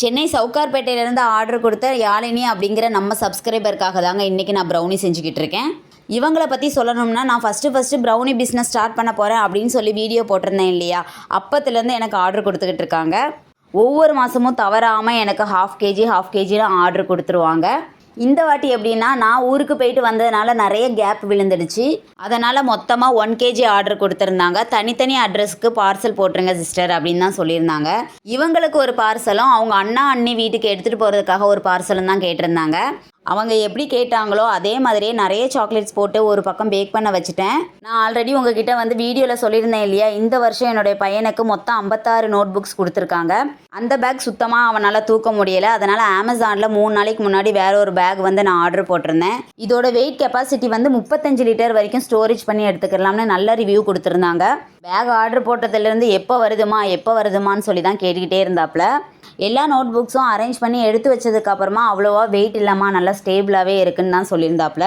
Chennai சவுக்கார்பேட்டையிலேருந்து order கொடுத்த யாழினி அப்படிங்கிற நம்ம சப்ஸ்கிரைபருக்காக தாங்க இன்றைக்கி நான் ப்ரௌனி செஞ்சுக்கிட்டு இருக்கேன். இவங்கள பற்றி சொல்லணும்னா நான் first first brownie business start பண்ண போகிறேன் அப்படின்னு சொல்லி வீடியோ போட்டிருந்தேன் இல்லையா? அப்பத்துலேருந்து எனக்கு ஆர்டர் கொடுத்துக்கிட்டு இருக்காங்க. ஒவ்வொரு மாதமும் தவறாமல் எனக்கு ஹாஃப் கேஜி ஹாஃப் கேஜிலாம் ஆர்டர் கொடுத்துருவாங்க. இந்த வாட்டி எப்படின்னா நான் ஊருக்கு போயிட்டு வந்ததுனால நிறைய கேப் விழுந்துடுச்சு. அதனால் மொத்தமாக ஒன் கேஜி ஆர்டர் கொடுத்துருந்தாங்க. தனித்தனி அட்ரஸ்க்கு பார்சல் போட்டுருங்க சிஸ்டர் அப்படின்னு தான் சொல்லியிருந்தாங்க. இவங்களுக்கு ஒரு பார்சலும் அவங்க அண்ணா அண்ணி வீட்டுக்கு எடுத்துகிட்டு போகிறதுக்காக ஒரு பார்சலும் தான் கேட்டிருந்தாங்க. அவங்க எப்படி கேட்டாங்களோ அதே மாதிரியே நிறைய சாக்லேட்ஸ் போட்டு ஒரு பக்கம் பேக் பண்ண வச்சுட்டேன். நான் ஆல்ரெடி உங்ககிட்ட வந்து வீடியோவில் சொல்லியிருந்தேன் இல்லையா? இந்த வருஷம் என்னுடைய பையனுக்கு மொத்தம் ஐம்பத்தாறு நோட் புக்ஸ் கொடுத்துருக்காங்க. அந்த பேக் சுத்தமாக அவனால் தூக்க முடியலை. அதனால் அமேசானில் மூணு நாளைக்கு முன்னாடி வேற ஒரு பேக் வந்து நான் ஆர்டர் போட்டிருந்தேன். இதோட வெயிட் கெப்பாசிட்டி வந்து முப்பத்தஞ்சு லிட்டர் வரைக்கும் ஸ்டோரேஜ் பண்ணி எடுத்துக்கலாம்னு நல்ல ரிவ்யூ கொடுத்துருந்தாங்க. பேக் ஆர்டர் போட்டதுலேருந்து எப்போ வருதுமா எப்போ வருதுமான்னு சொல்லி தான் கேட்டுக்கிட்டே இருந்தாப்புல எல்லா நோட் புக்ஸும் அரேஞ்ச் பண்ணி எடுத்து வச்சதுக்கப்புறமா அவ்வளோவா வெயிட் இல்லாமல் நல்லா ஸ்டேபிளாகவே இருக்குன்னு தான் சொல்லியிருந்தாப்புல.